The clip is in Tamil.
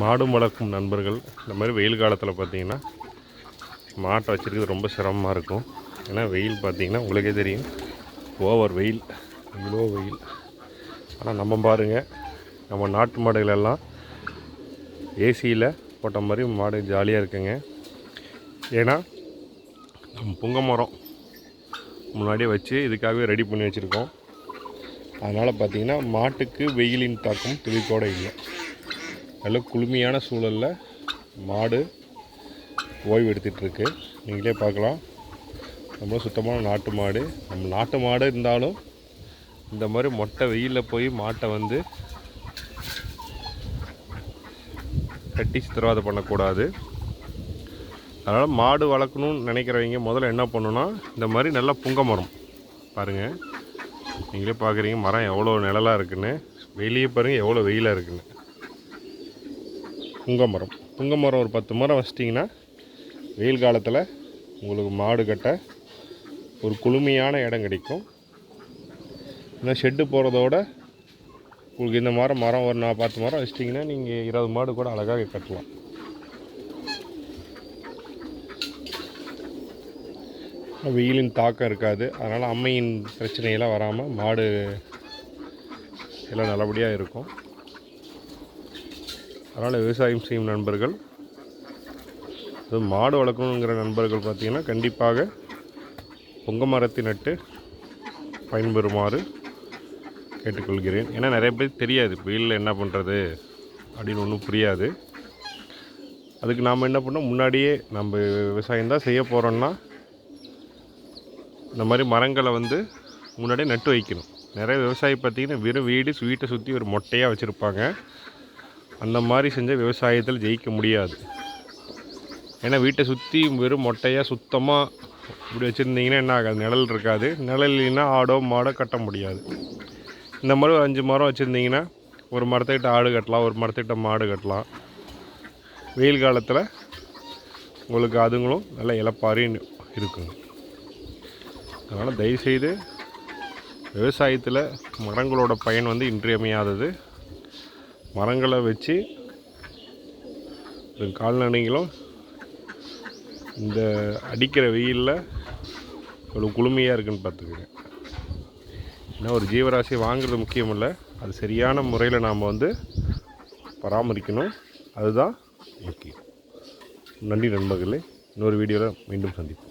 மாடும் வளர்க்கும் நண்பர்கள் இந்த மாதிரி வெயில் காலத்தில் பார்த்தீங்கன்னா மாட்டை வச்சுருக்கிறது ரொம்ப சிரமமாக இருக்கும். ஏன்னா வெயில் பார்த்தீங்கன்னா உங்களுக்கே தெரியும். ஓவர் வெயில் இவ்வளோ வெயில். ஆனால் நம்ம பாருங்கள் நம்ம நாட்டு மாடுகள் எல்லாம் ஏசியில் போட்ட மாதிரி மாடு ஜாலியாக இருக்குங்க. ஏன்னா நம்ம புங்க மரம் முன்னாடியே வச்சு இதுக்காகவே ரெடி பண்ணி வச்சுருக்கோம். அதனால் பார்த்தீங்கன்னா மாட்டுக்கு வெயிலின் தாக்கம் துளிக்கோடு இல்லை. நல்ல குளுமையான சூழலில் மாடு ஓய்வு எடுத்துகிட்ருக்கு நீங்களே பார்க்கலாம். ரொம்ப சுத்தமான நாட்டு மாடு. நம்ம நாட்டு மாடு இருந்தாலும் இந்த மாதிரி மொட்டை வெயிலில் போய் மாட்டை வந்து கட்டி சித்திரவாதம் பண்ணக்கூடாது. அதனால் மாடு வளர்க்கணும்னு நினைக்கிறவங்க முதல்ல என்ன பண்ணுன்னா இந்த மாதிரி நல்லா புங்க மரம் பாருங்கள் நீங்களே பார்க்குறீங்க மரம் எவ்வளோ நிழலாக இருக்குன்னு. வெளியே பாருங்கள் எவ்வளோ வெயிலாக இருக்குன்னு. புங்க மரம் புங்க மரம் ஒரு பத்து மரம் வச்சிட்டிங்கன்னா வெயில் காலத்தில் உங்களுக்கு மாடு கட்ட ஒரு குளுமையான இடம் கிடைக்கும். இந்த ஷெட்டு போகிறதோட உங்களுக்கு இந்த மரம் மரம் ஒரு நான் பத்து மரம் வச்சிட்டிங்கன்னா நீங்கள் இருபது மாடு கூட அழகாக கட்டலாம். வெயிலின் தாக்கம் இருக்காது. அதனால் அம்மையின் பிரச்சனையெல்லாம் வராமல் மாடு எல்லாம் நல்லபடியாக இருக்கும். அதனால் விவசாயம் செய்யும் நண்பர்கள் அது மாடு வளர்க்கணுங்கிற நண்பர்கள் பார்த்திங்கன்னா கண்டிப்பாக பொங்க மரத்தை நட்டு பயன்பெறுமாறு கேட்டுக்கொள்கிறேன். ஏன்னா நிறைய பேர் தெரியாது வெயிலில் என்ன பண்ணுறது அப்படின்னு ஒன்றும் புரியாது. அதுக்கு நாம் என்ன பண்ணோம் முன்னாடியே நம்ம விவசாயம் தான் செய்ய போகிறோன்னா இந்த மாதிரி மரங்களை வந்து முன்னாடியே நட்டு வைக்கணும். நிறைய விவசாயி பார்த்திங்கன்னா வெறும் வீடு வீட்டை சுற்றி ஒரு மொட்டையாக வச்சுருப்பாங்க. அந்த மாதிரி செஞ்சால் விவசாயத்தில் ஜெயிக்க முடியாது. ஏன்னா வீட்டை சுற்றி வெறும் மொட்டையாக சுத்தமாக இப்படி வச்சுருந்தீங்கன்னா என்ன ஆகாது? நிழல் இருக்காது. நிழல் இல்லைன்னா ஆடோ மாடோ கட்ட முடியாது. இந்த மாதிரி ஒரு அஞ்சு மரம் வச்சுருந்தீங்கன்னா ஒரு மரத்துக்கிட்ட ஆடு கட்டலாம் ஒரு மரத்துக்கிட்ட மாடு கட்டலாம். வெயில் காலத்தில் உங்களுக்கு அதுங்களும் நல்ல இலப்பாரின்னு இருக்குங்க அதனால் தயவுசெய்து விவசாயத்தில் மரங்களோட பயன் வந்து இன்றியமையாதது. மரங்களை வச்சு இந்த கால்நடைகளும் இந்த அடிக்கிற வெயிலில் இவ்வளோ குளுமையாக இருக்குன்னு பார்த்துக்கோங்க. ஏன்னா ஒரு ஜீவராசியை வாங்குறது முக்கியம் இல்லை அது சரியான முறையில் நாம் வந்து பராமரிக்கணும். அதுதான் முக்கியம் நன்றி நண்பர்களே. இன்னொரு வீடியோவில் மீண்டும் சந்திப்போம்.